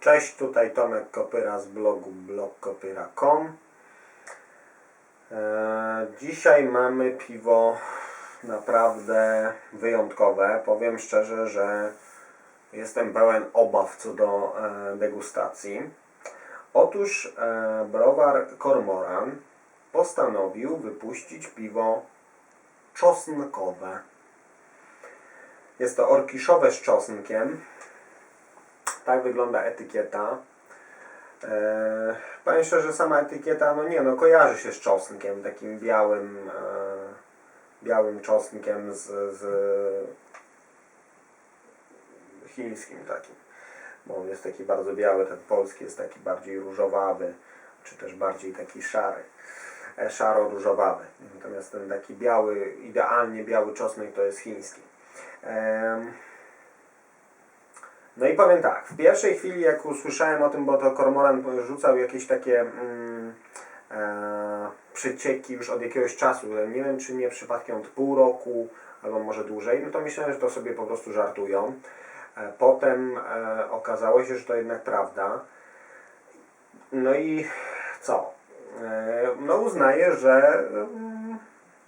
Cześć, tutaj Tomek Kopyra z blogu blogkopyra.com e, Dzisiaj mamy piwo naprawdę wyjątkowe. Powiem szczerze, że jestem pełen obaw co do e, degustacji. Otóż e, browar Kormoran postanowił wypuścić piwo czosnkowe. Jest to orkiszowe z czosnkiem. Tak wygląda etykieta. Eee, powiem szczerze, sama etykieta, no nie no, kojarzy się z czosnkiem, takim białym, e, białym czosnkiem z, z chińskim takim. Bo on jest taki bardzo biały, ten polski jest taki bardziej różowawy, czy też bardziej taki szary, e, szaro-różowawy. Natomiast ten taki biały, idealnie biały czosnek to jest chiński. No i powiem tak, w pierwszej chwili jak usłyszałem o tym, bo to Kormoran rzucał jakieś takie mm, e, przecieki już od jakiegoś czasu, nie wiem czy nie przypadkiem od pół roku albo może dłużej, no to myślałem, że to sobie po prostu żartują. E, potem e, okazało się, że to jednak prawda. No i co? E, no uznaję, że mm,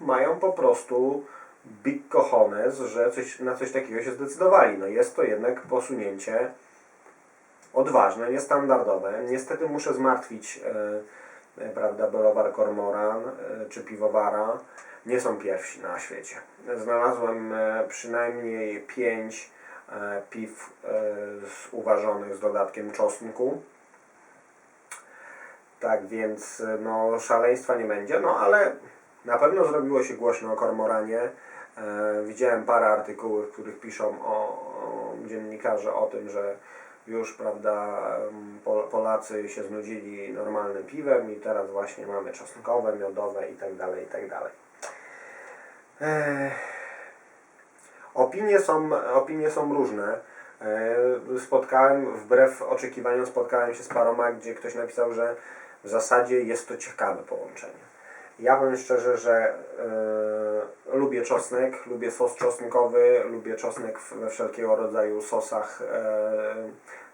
mają po prostu big cojones, że coś, na coś takiego się zdecydowali. No jest to jednak posunięcie odważne, niestandardowe. Niestety muszę zmartwić e, e, prawda, browar Kormoran e, czy piwowara. Nie są pierwsi na świecie. Znalazłem e, przynajmniej pięć e, piw e, z, uważonych z dodatkiem czosnku. Tak więc e, no, szaleństwa nie będzie, no ale na pewno zrobiło się głośno o kormoranie. E, widziałem parę artykułów, w których piszą o, o dziennikarze o tym, że już prawda, Polacy się znudzili normalnym piwem i teraz właśnie mamy czosnkowe, miodowe i tak dalej, i tak. Ech. Opinie są, opinie są różne. E, Spotkałem, wbrew oczekiwaniom, spotkałem się z paroma, gdzie ktoś napisał, że w zasadzie jest to ciekawe połączenie. Ja powiem szczerze, że e, lubię czosnek, lubię sos czosnkowy, lubię czosnek we wszelkiego rodzaju sosach e,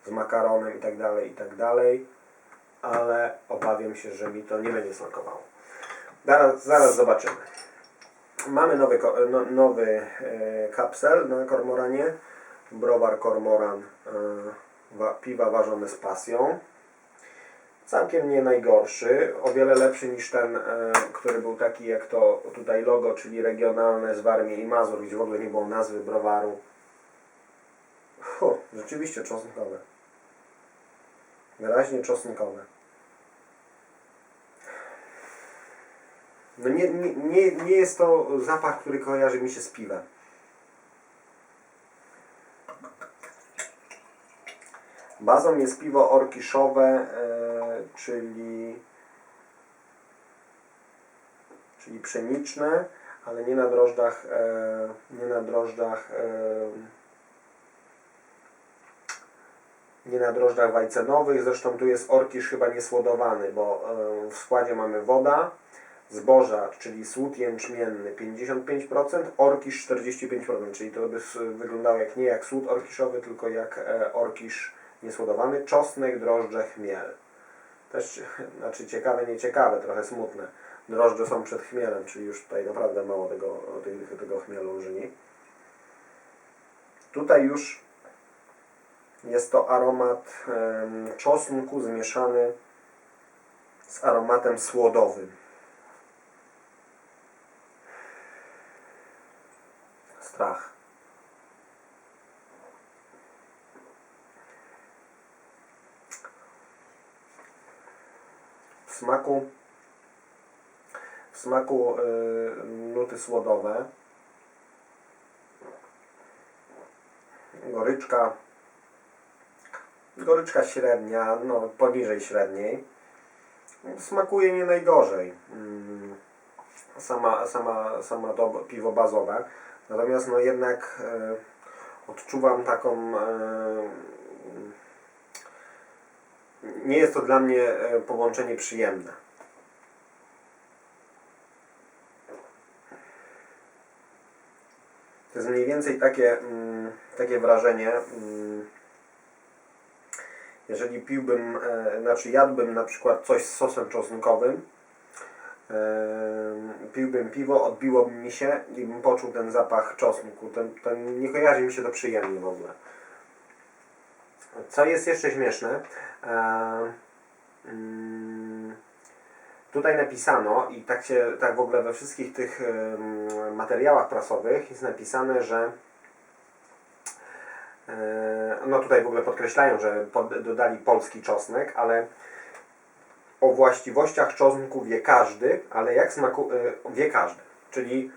z makaronem i tak dalej, i tak ale obawiam się, że mi to nie będzie smakowało. Zaraz, zaraz zobaczymy. Mamy nowy, no, nowy e, kapsel na kormoranie, browar kormoran, wa, piwa ważone z pasją. Całkiem nie najgorszy, o wiele lepszy niż ten, e, który był taki jak to tutaj logo, czyli regionalne z Warmii i Mazur, gdzie w ogóle nie było nazwy browaru. Fu, rzeczywiście czosnkowe. Wyraźnie czosnkowe. No nie, nie, nie, jest to zapach, który kojarzy mi się z piwem. Bazą jest piwo orkiszowe, e, czyli, czyli pszeniczne, ale nie na drożdżach, e, nie na drożdżach, e, nie na drożdżach wajcenowych. Zresztą tu jest orkisz chyba niesłodowany, bo e, w składzie mamy woda, zboża, czyli słód jęczmienny 55%, orkisz 45%, czyli to by wyglądało jak nie jak słód orkiszowy, tylko jak e, orkisz niesłodowany, czosnek, drożdże, chmiel. Też, znaczy ciekawe, nieciekawe, trochę smutne. Drożdże są przed chmielem, czyli już tutaj naprawdę mało tego, tego, tego chmielu żyni. Tutaj już jest to aromat em, czosnku zmieszany z aromatem słodowym. Strach. Smaku w smaku y, nuty słodowe. Goryczka goryczka średnia, no poniżej średniej. Smakuje nie najgorzej. Mm, Sama, sama, sama to piwo bazowe. Natomiast no jednak e, odczuwam taką e, nie jest to dla mnie e, połączenie przyjemne. To jest mniej więcej takie, mm, takie wrażenie, mm, jeżeli piłbym, e, znaczy jadłbym na przykład coś z sosem czosnkowym, e, piłbym piwo, odbiłoby mi się i bym poczuł ten zapach czosnku. Ten, ten, nie kojarzy mi się to przyjemnie w ogóle. Co jest jeszcze śmieszne, e, mm, tutaj napisano i tak się, tak w ogóle we wszystkich tych materiałach prasowych jest napisane, że e, no tutaj w ogóle podkreślają, że dodali polski czosnek, ale o właściwościach czosnku wie każdy, ale jak smaku e, wie każdy. Czyli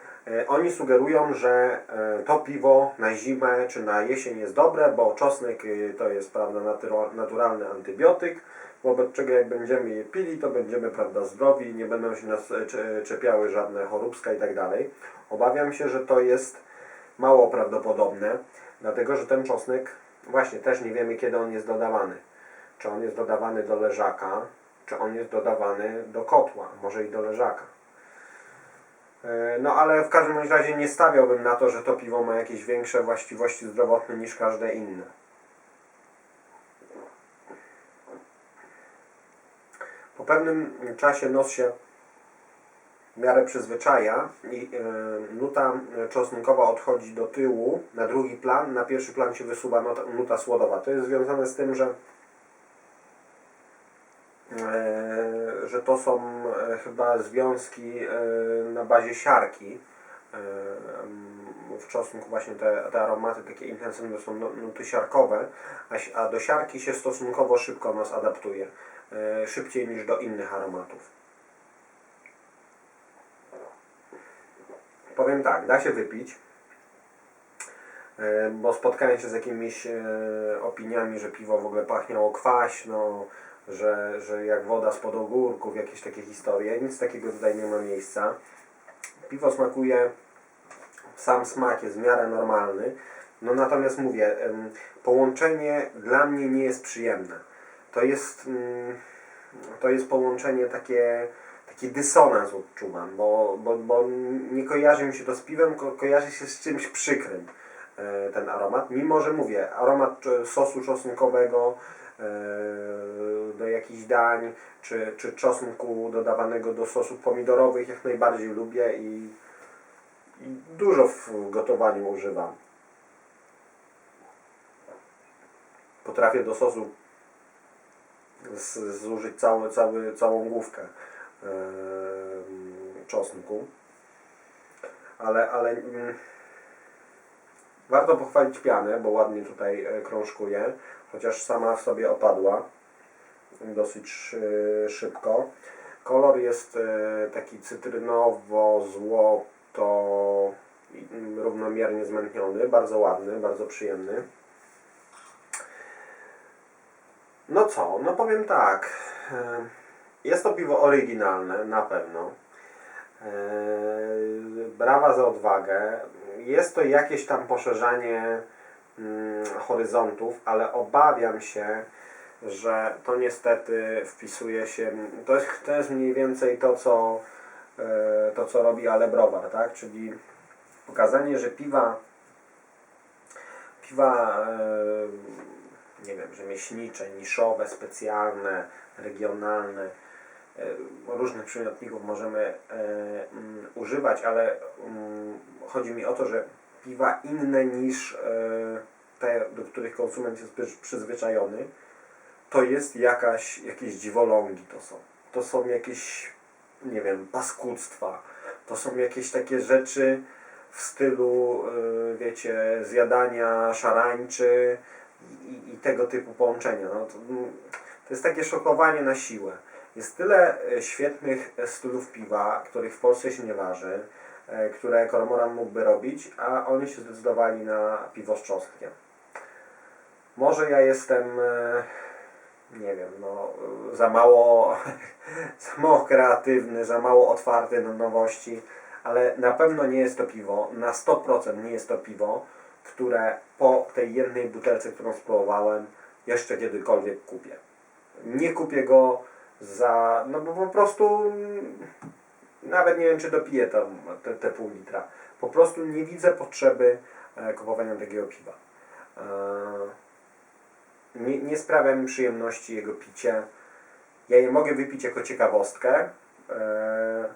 oni sugerują, że e, to piwo na zimę czy na jesień jest dobre, bo czosnek e, to jest prawda, naturalny antybiotyk, wobec czego jak będziemy je pili, to będziemy prawda, zdrowi, nie będą się nas e, cze- czepiały żadne choróbska i tak dalej. Obawiam się, że to jest mało prawdopodobne, dlatego że ten czosnek właśnie też nie wiemy kiedy on jest dodawany. Czy on jest dodawany do leżaka, czy on jest dodawany do kotła, może i do leżaka. E, No ale w każdym razie nie stawiałbym na to, że to piwo ma jakieś większe właściwości zdrowotne niż każde inne. Po pewnym czasie nos się w miarę przyzwyczaja i e, nuta czosnkowa odchodzi do tyłu, na drugi plan, na pierwszy plan się wysuwa nuta, nuta słodowa. To jest związane z tym, że e, że to są chyba związki e, na bazie siarki. E, m, w czosnku właśnie te, te aromaty takie intensywne są nu- nuty siarkowe, a, do siarki się stosunkowo szybko nos adaptuje. E, szybciej niż do innych aromatów. Powiem tak, da się wypić, bo spotkałem się z jakimiś opiniami, że piwo w ogóle pachniało kwaśno, że, że jak woda spod ogórków, jakieś takie historie. Nic takiego tutaj nie ma miejsca. Piwo smakuje, sam smak jest w miarę normalny. No natomiast mówię, połączenie dla mnie nie jest przyjemne. To jest, mm, to jest połączenie takie, taki dysonans odczuwam, bo, bo, bo nie kojarzy mi się to z piwem, ko kojarzy się z czymś przykrym e, ten aromat. Mimo, że mówię, aromat e, sosu czosnkowego e, do jakichś dań, czy, czy czosnku dodawanego do sosów pomidorowych jak najbardziej lubię i, i dużo w gotowaniu używam. Potrafię do sosu z, zużyć cały, cały, całą główkę e, czosnku. Ale, ale mm, warto pochwalić pianę, bo ładnie tutaj e, krążkuje, chociaż sama w sobie opadła dosyć e, szybko. Kolor jest e, taki cytrynowo-złoto mm, równomiernie zmętniony, bardzo ładny, bardzo przyjemny. No co, no powiem tak. e, Jest to piwo oryginalne, na pewno. Brawa za odwagę. Jest to jakieś tam poszerzanie mm, horyzontów, ale obawiam się, że to niestety wpisuje się. To jest, to jest mniej więcej to, co, e, to, co robi Ale Browar, tak? Czyli pokazanie, że piwa piwa e, nie wiem, rzemieślnicze, niszowe, specjalne, regionalne, e, różnych przymiotników możemy mm, używać, ale mm, chodzi mi o to, że piwa inne niż te, do których konsument jest przy- przyzwyczajony, to jest jakaś, jakieś dziwolągi to są. To są jakieś, nie wiem, paskudztwa. To są jakieś takie rzeczy w stylu, y, wiecie, zjadania szarańczy i, i tego typu połączenia. No, to, mm, to jest takie szokowanie na siłę. Jest tyle e, świetnych e, stylów piwa, których w Polsce się nie waży, które kormoran mógłby robić, a oni się zdecydowali na piwo z. Może ja jestem, nie wiem, no, e, za mało, za mało kreatywny, za mało otwarty na nowości, ale na pewno nie jest to piwo, na 100% nie jest to piwo, które po tej jednej butelce, którą spróbowałem, jeszcze kiedykolwiek kupię. Nie kupię go za, no bo po prostu nawet nie wiem, czy dopiję tam te, te pół litra. Po prostu nie widzę potrzeby e, kupowania takiego piwa. E, Nie, nie sprawia mi przyjemności jego picie. Ja je mogę wypić jako ciekawostkę. E,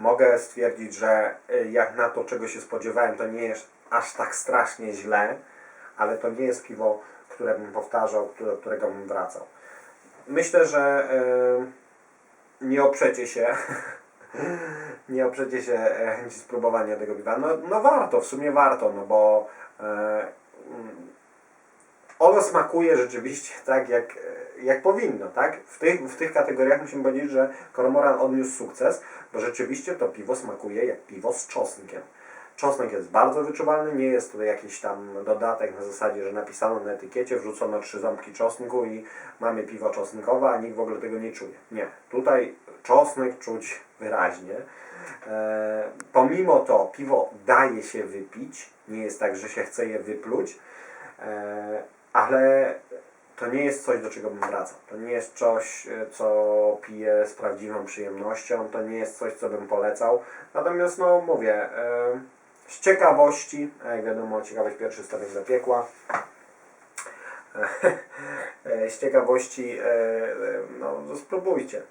mogę stwierdzić, że y, jak na to, czego się spodziewałem, to nie jest aż tak strasznie źle, ale to nie jest piwo, które bym powtarzał, do którego bym wracał. Myślę, że y, nie oprzecie się nie oprzecie się e, chęci spróbowania tego piwa. No, no warto, w sumie warto, no bo e, mm, ono smakuje rzeczywiście tak, jak, jak powinno, tak? W tych, w tych kategoriach musimy powiedzieć, że Kormoran odniósł sukces, bo rzeczywiście to piwo smakuje jak piwo z czosnkiem. Czosnek jest bardzo wyczuwalny, nie jest to jakiś tam dodatek na zasadzie, że napisano na etykiecie, wrzucono trzy ząbki czosnku i mamy piwo czosnkowe, a nikt w ogóle tego nie czuje. Nie, tutaj czosnek czuć wyraźnie. E, pomimo to piwo daje się wypić, nie jest tak, że się chce je wypluć, e, ale to nie jest coś, do czego bym wracał. To nie jest coś, e, co piję z prawdziwą przyjemnością, to nie jest coś, co bym polecał. Natomiast, no mówię, z ciekawości, a jak wiadomo, ciekawość pierwszy stopień do piekła. Z ciekawości, no, no spróbujcie.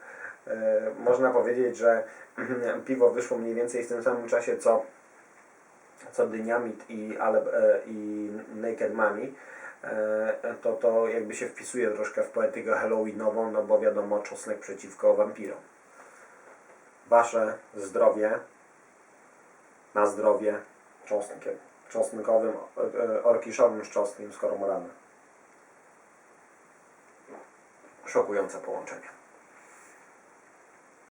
E, Można powiedzieć, że piwo wyszło mniej więcej w tym samym czasie, co, co Dynamit i, ale, e, i Naked Mami. E, To to jakby się wpisuje troszkę w poetykę halloweenową, no bo wiadomo, czosnek przeciwko wampirom. Wasze zdrowie na zdrowie czosnkiem. Czosnkowym, orkiszowym z czosnkiem z kormoranem. Szokujące połączenie.